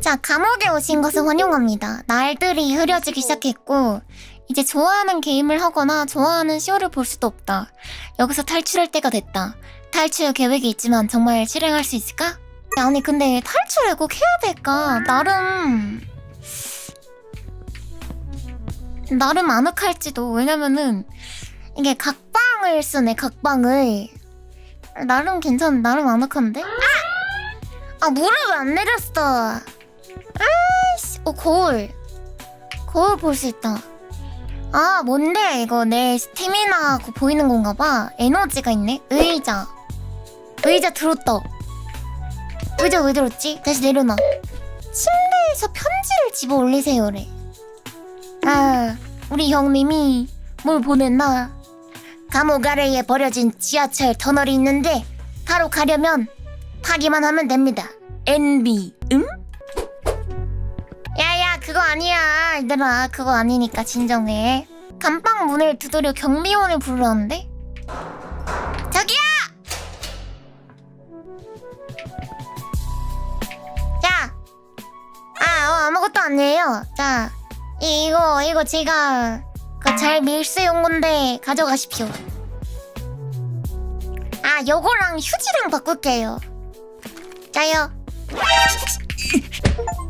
자, 감옥에 오신 것을 환영합니다. 날들이 흐려지기 시작했고, 이제 좋아하는 게임을 하거나 좋아하는 쇼를 볼 수도 없다. 여기서 탈출할 때가 됐다. 탈출 계획이 있지만 정말 실행할 수 있을까? 야, 아니, 근데 탈출을 꼭 해야 될까? 나름, 나름 아늑할지도. 왜냐면은, 이게 각방을 쓰네, 각방을. 나름 괜찮, 나름 아늑한데? 아! 아, 물을 왜 안 내렸어? 아이씨, 어, 거울. 거울 볼 수 있다. 아, 뭔데, 이거 내 스태미나 보이는 건가 봐. 에너지가 있네? 의자. 의자 들었다. 의자 왜 들었지? 다시 내려놔. 침대에서 편지를 집어 올리세요래. 아, 우리 형님이 뭘 보냈나? 감옥 아래에 버려진 지하철 터널이 있는데 바로 가려면 타기만 하면 됩니다. NB, 응? 그거 아니야 얘들아 그거 아니니까 진정해 감방 문을 두드려 경비원을 부르라는데? 저기요! 자! 아 어, 아무것도 아니에요 자 이, 이거 이거 제가 그 잘 밀수용 건데 가져가십시오 아 요거랑 휴지랑 바꿀게요 자요